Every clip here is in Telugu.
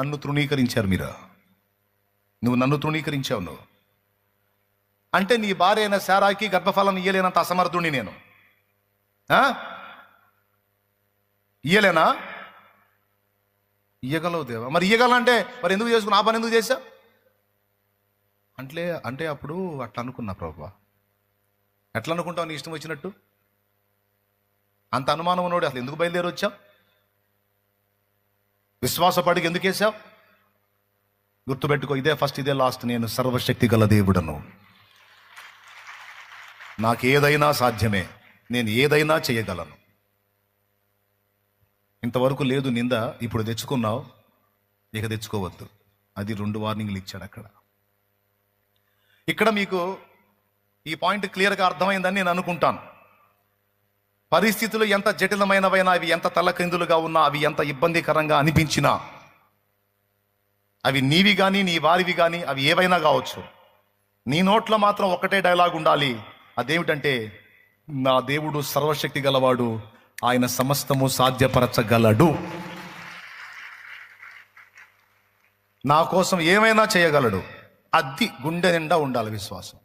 నన్ను తృణీకరించారు మీరు? నువ్వు నన్ను తృణీకరించావు నువ్వు. అంటే నీ భార్య అయిన శారాకి గర్భఫలం ఇయ్యలేనంత అసమర్థుణ్ణి నేను. ఆ? ఇయ్యలేనా? ఇయ్యగలవు దేవా. మరి ఇయ్యగలంటే మరి ఎందుకు చేసుకుని ఆ పని ఎందుకు చేశా? అంటే అంటే అప్పుడు అట్లా అనుకున్నా ప్రభా. ఎట్లా అనుకుంటావు? నీ ఇష్టం వచ్చినట్టు? అంత అనుమానం ఉన్నోడు అసలు ఎందుకు బయలుదేరి వచ్చావు విశ్వాసపడికి ఎందుకు వేసావు గుర్తుపెట్టుకో ఇదే ఫస్ట్ ఇదే లాస్ట్ నేను సర్వశక్తి గల దేవుడను. నాకు ఏదైనా సాధ్యమే. నేను ఏదైనా చేయగలను. ఇంతవరకు లేదు నింద ఇప్పుడు తెచ్చుకున్నావు. ఇక తెచ్చుకోవద్దు. అది రెండు వార్నింగ్లు ఇచ్చాడు అక్కడ. ఇక్కడ మీకు ఈ పాయింట్ క్లియర్గా అర్థమైందని నేను అనుకుంటాను. పరిస్థితులు ఎంత జటిలమైనవైనా అవి ఎంత తలక్రిందులుగా ఉన్నా అవి ఎంత ఇబ్బందికరంగా అనిపించినా అవి నీవి కానీ నీ వారివి కానీ అవి ఏవైనా కావచ్చు. నీ నోట్లో మాత్రం ఒకటే డైలాగ్ ఉండాలి. అదేమిటంటే నా దేవుడు సర్వశక్తి గలవాడు ఆయన సమస్తము సాధ్యపరచగలడు. నా కోసం ఏమైనా చేయగలడు. అద్ది గుండె నిండా ఉండాలి విశ్వాసం.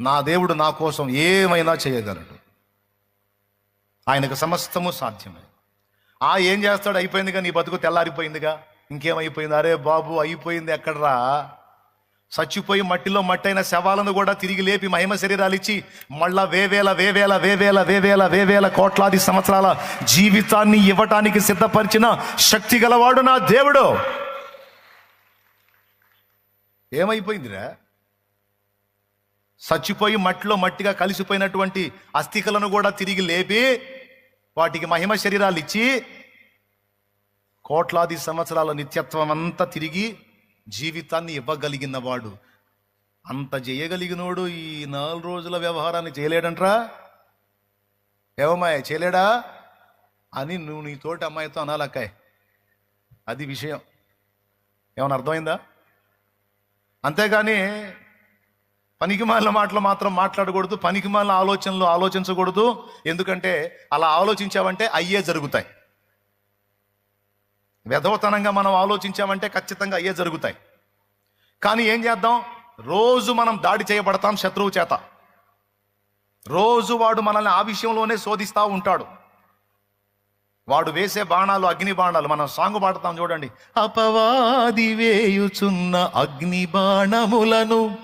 నా దేవుడు నా కోసం ఏమైనా చేయగలడు. ఆయనకు సమస్తము సాధ్యమే. ఆ ఏం చేస్తాడు? అయిపోయిందిగా నీ బతుకు తెల్లారిపోయిందిగా? ఇంకేమైపోయింది? అరే బాబు అయిపోయింది ఎక్కడరా? చచ్చిపోయి మట్టిలో మట్టైన శవాలను కూడా తిరిగి లేపి మహిమ శరీరాలు ఇచ్చి మళ్ళా వేవేల వేవేల వేవేల వేవేల వేవేల కోట్లాది సంవత్సరాల జీవితాన్ని ఇవ్వటానికి సిద్ధపరిచిన శక్తి గలవాడు నా దేవుడు. ఏమైపోయిందిరా? చచ్చిపోయి మట్టిలో మట్టిగా కలిసిపోయినటువంటి అస్థికలను కూడా తిరిగి లేపి వాటికి మహిమ శరీరాలు ఇచ్చి కోట్లాది సంవత్సరాల నిత్యత్వం అంతా తిరిగి జీవితాన్ని ఇవ్వగలిగిన వాడు. అంత చేయగలిగినోడు ఈ నాలుగు రోజుల వ్యవహారాన్ని చేయలేడంట్రా? ఏమమ్మాయ చేయలేడా? అని నువ్వు నీ తోటి అమ్మాయితో అనాలక్కాయ్. అది విషయం. ఏమైనా అర్థమైందా? అంతేగాని పనికిమాలిన మాటలు మాత్రం మాట్లాడకూడదు పనికిమాలిన ఆలోచనలు ఆలోచించకూడదు. ఎందుకంటే అలా ఆలోచించావంటే అయ్యే జరుగుతాయి. వెధవతనంగా మనం ఆలోచించామంటే ఖచ్చితంగా అయ్యే జరుగుతాయి. కానీ ఏం చేద్దాం? రోజు మనం దాడి చేయబడతాం శత్రువు చేత. రోజు వాడు మనల్ని ఆ విషయంలోనే శోధిస్తూ ఉంటాడు. వాడు వేసే బాణాలు అగ్ని బాణాలు మనం సాంగ్ పాడతాం చూడండి. అపవాది వేయుచున్న అగ్ని బాణములను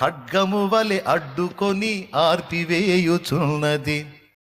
ఖడ్గము వలె అడ్డుకొని ఆర్పివేయుచున్నది.